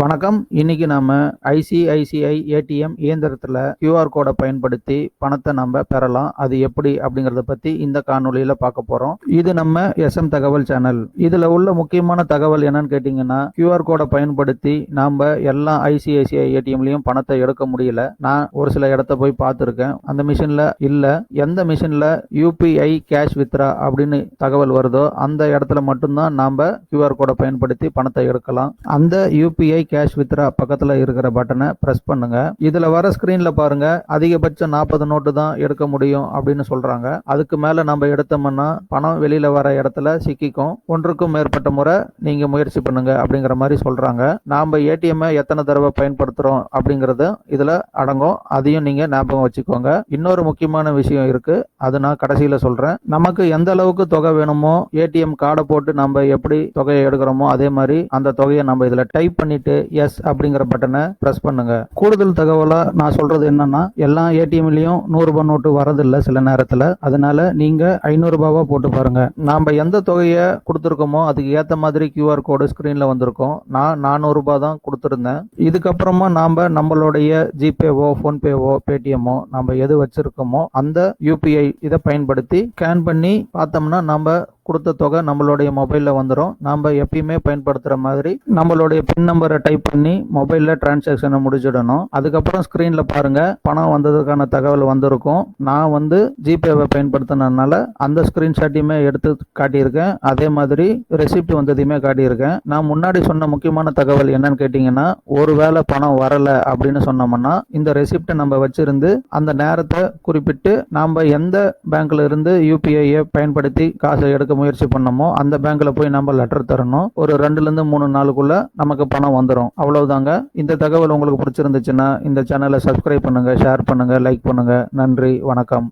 வணக்கம். இன்னைக்கு நாம ஐசிஐசிஐ ஏடிஎம் இயந்திரத்துல கியூஆர் கோடை பயன்படுத்தி பணத்தை நம்ம பெறலாம். அது எப்படி அப்படிங்கறத பத்தி இந்த காணொலியில் பார்க்க போறோம். இது நம்ம எஸ்எம் தகவல் சேனல் இதுல உள்ள முக்கியமான தகவல் என்னன்னு கேட்டீங்கன்னா கியூஆர் கோடை பயன்படுத்தி நாம எல்லா ஐசிஐசிஐ ஏடிஎம்லயும் பணத்தை எடுக்க முடியல. நான் ஒரு சில இடத்த போய் பார்த்துருக்கேன். அந்த மிஷின்ல இல்ல. எந்த மிஷின்ல யூபிஐ கேஷ் வித்ரா அப்படின்னு தகவல் வருதோ அந்த இடத்துல மட்டும்தான் நாம கியூஆர் கோடை பயன்படுத்தி பணத்தை எடுக்கலாம். அந்த யூபிஐ கேஷ் வித்ரா பக்கத்துல இருக்கிற பட்டனை பிரஸ் பண்ணுங்க. இதுல வர ஸ்கிரீன்ல பாருங்க அதிகபட்சம் நாற்பது நோட்டு தான் எடுக்க முடியும் அப்படின்னு சொல்றாங்க. அதுக்கு மேல நம்ம எடுத்தோம்னா பணம் வெளியில வர இடத்துல சிக்கிக்கும். ஒன்றுக்கும் மேற்பட்ட முறை நீங்க முயற்சி பண்ணுங்க அப்படிங்கிற மாதிரி சொல்றாங்க. நாம ஏடிஎம் எத்தனை தடவை பயன்படுத்துறோம் அப்படிங்கறது இதுல அடங்கும். அதையும் நீங்க ஞாபகம் வச்சுக்கோங்க. இன்னொரு முக்கியமான விஷயம் இருக்கு. அது நான் கடைசியில சொல்றேன். நமக்கு எந்த அளவுக்கு தொகை வேணுமோ ஏடிஎம் கார்டை போட்டு நம்ம எப்படி தொகையை எடுக்கிறோமோ அதே மாதிரி அந்த தொகையை நம்ம இதுல டைப் பண்ணிட்டு எஸ் அப்படிங்கிற பட்டனை ப்ரெஸ் பண்ணுங்க. கூடுதல் தகவலா நான் சொல்றது என்னன்னா எல்லா ஏடிஎம்லயும் நூறுரூபா நோட்டு வரதில்லை சில நேரத்தில். அதனால நீங்க ஐநூறு ரூபாவா போட்டு பாருங்க. நாம எந்த தொகையை கொடுத்துருக்கோமோ அதுக்கு ஏத்த மாதிரி கியூஆர் கோடு ஸ்கிரீன்ல வந்திருக்கும். நான் நானூறு ரூபாய் தான் கொடுத்துருந்தேன். இதுக்கப்புறமா நாம நம்மளுடைய ஜிபேவோ ஃபோன்பேவோ பேடிஎம்மோ நம்ம எது வச்சிருக்கோமோ அந்த யூபிஐ இதை பயன்படுத்தி ஸ்கேன் பண்ணி பார்த்தோம்னா நம்ம கொடுத்த தொகை நம்மளுடைய மொபைலில் வந்துடும் நம்ம எப்பயுமே பயன்படுத்துகிற மாதிரி நம்மளுடைய பின் நம்பரை டைப் பண்ணி மொபைலில் டிரான்சாக்ஷனை முடிச்சிடணும். அதுக்கப்புறம் ஸ்க்ரீனில் பாருங்கள் பணம் வந்ததுக்கான தகவல் வந்திருக்கும். நான் வந்து ஜிபேவை பயன்படுத்தினதுனால அந்த ஸ்க்ரீன்ஷாட்டையுமே எடுத்து காட்டியிருக்கேன். அதே மாதிரி ரெசிப்ட் வந்ததையுமே காட்டியிருக்கேன். நான் முன்னாடி சொன்ன முக்கியமான தகவல் என்னன்னு கேட்டிங்கன்னா ஒருவேளை பணம் வரலை அப்படின்னு சொன்னோம்னா இந்த ரெசிப்டை நம்ம வச்சிருந்து அந்த நேரத்தை குறிப்பிட்டு நாம் எந்த பேங்க்ல இருந்து யூபிஐயை பயன்படுத்தி காசை எடுக்க முயற்சி பண்ணோமோ அந்த பேங்க்ல போய் நம்ம லெட்டர் தரணும். ஒரு ரெண்டுல இருந்து மூணு நாளுக்குள்ள நமக்கு பணம் வந்துடும் அவ்வளவுதாங்க. இந்த தகவல் உங்களுக்கு பிடிச்சிருந்துச்சுன்னா இந்த சேனலை சப்ஸ்கிரைப் பண்ணுங்க ஷேர் பண்ணுங்க லைக் பண்ணுங்க. நன்றி வணக்கம்.